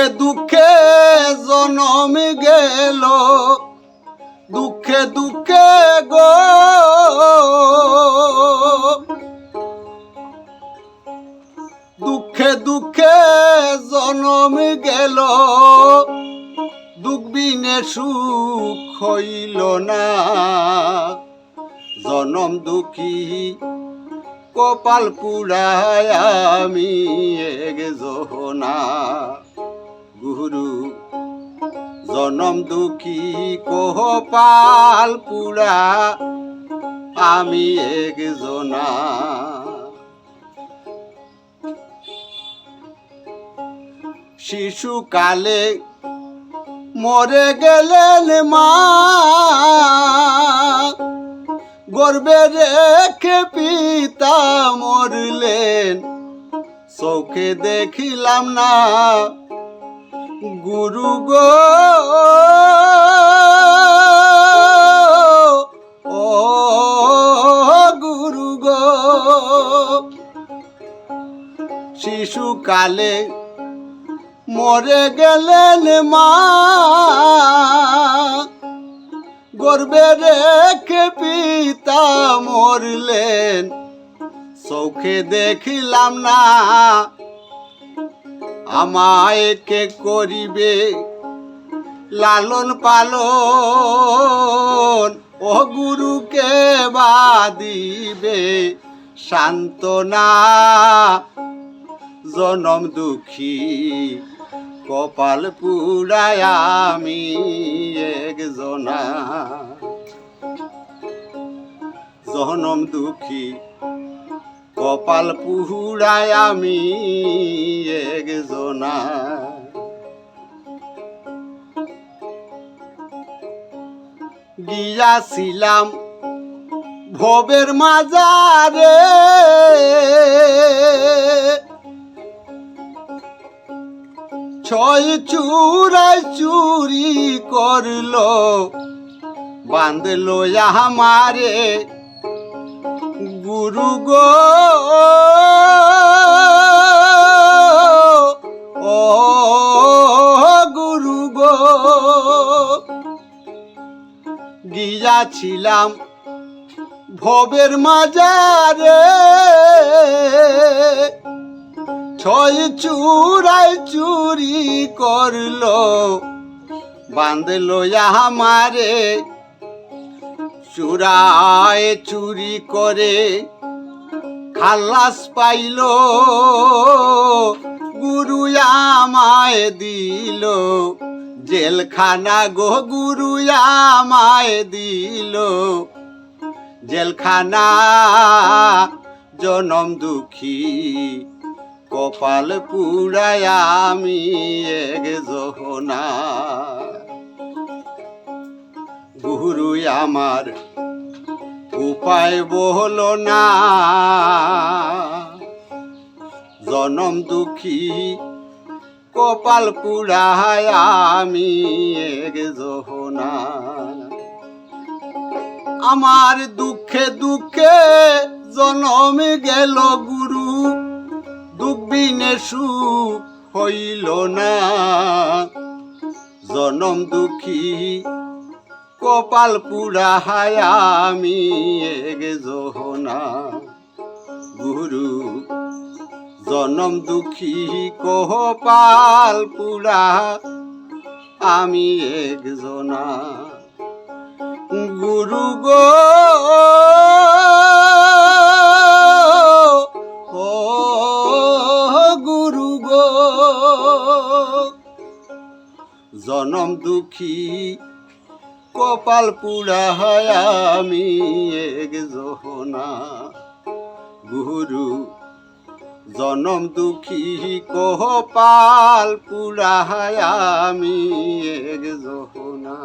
দুঃখে দুঃখে জনম গেল, দুঃখে দুঃখে গো। দুঃখে দুঃখে জনম গেল, দুঃখ বিনে সুখ হইল না। জনম দুঃখী কপাল পুরায় আমি এক জহনা। গুরু, জনম দুঃখী কপাল পুরা, আমি এক জনা শিশুকালে মরে গেলেন মা, গর্বে রেখে পিতা মরলেন, চোখে দেখিলাম না। গুরু গো, ও গুরু গো। শিশুকালে মরে গেলেন মা, গর্বে রেখে পিতা মরলেন। চোখে দেখিলাম না আমায় কে করিবে লালন পালন? ও গুরুকে বা দিবে? সান্ত্বনা, জনম দুঃখী, কপাল পুরায় আমি একজনা। জনম দুঃখী কপাল পুরায় আমি একজনা। গিয়াছিলাম ভবের মাজারে। ছয় চুরাই চুরি করল, বাঁধলো আমারে। গুরু গো গিয়াছিলাম ভবের মাজারে। ছয় চুরাই চুরি করল, বাঁধলো আমারে। চুরায় চুরি করে খালাস পাইল, গুরু আমায় দিল। জেলখানা গো গুরু আমায় দিল। জেলখানা জনম দুঃখী, কপাল পুরায় আমি এক জহনা। গুরু আমার, উপায় বহল না। জনম দুঃখী কপাল পুরায় আমি এক জহনা আমার দুঃখে দুঃখে জনম গেল গুরু দুঃখ বিনে সুখ হইল না। জনম দুঃখী কপাল পুরা হায় আমি এক জহনা গুরু জনম দুঃখী কপাল পুরা। আমি এক জনা গুরু গো। গুরু গো। জনম দুঃখী, কপাল পুরা হয়, আমি এক জহনা গুরু জনম দুঃখী কহ পাল পুরাহায় আমি এক জহনা।